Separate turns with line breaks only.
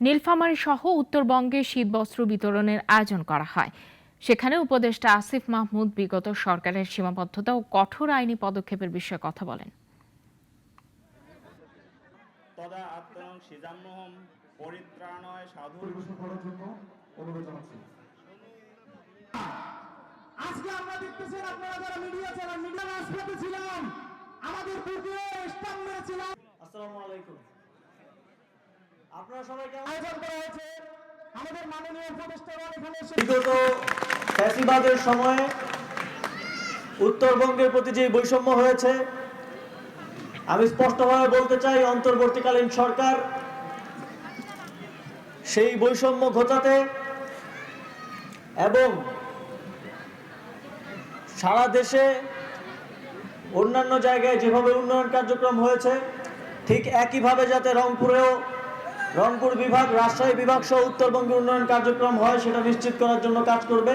নীলফামারী সহ উত্তরবঙ্গে শীতবস্ত্র বিতরণের আয়োজন করা হয়। সেখানে উপদেষ্টা আসিফ মাহমুদ বিগত সরকারের সীমাবদ্ধতা ও কঠোর আইনি পদক্ষেপের বিষয়ে কথা বলেন।
আজকে আমরা দেখতেছেন আপনারা যারা মিডিয়া ছিলেন মিডিয়া রাজপথে ছিলাম আমাদের বুকে স্টাম্প মেরেছিলাম।
আসসালামু আলাইকুম আপনারা সবাই কেমন
আয়োজন করা হয়েছে আমাদের মাননীয় উপদেষ্টাগণ এখানে এসে
বিগত ফ্যাসিবাদের সময়ে উত্তরবঙ্গের প্রতি যে বৈষম্য হয়েছে আমি স্পষ্টভাবে বলতে চাই অন্তর্বর্তীকালীন সরকার সেই বৈষম্য ঘটাতে এবং সারা দেশে অন্যান্য জায়গায় যেভাবে উন্নয়ন কার্যক্রম হয়েছে ঠিক একইভাবে যাতে রংপুরেও রংপুর বিভাগ, রাজশাহী বিভাগ সহ উত্তরবঙ্গের উন্নয়ন কার্যক্রম হয়, সেটা নিশ্চিত করার জন্য কাজ করবে।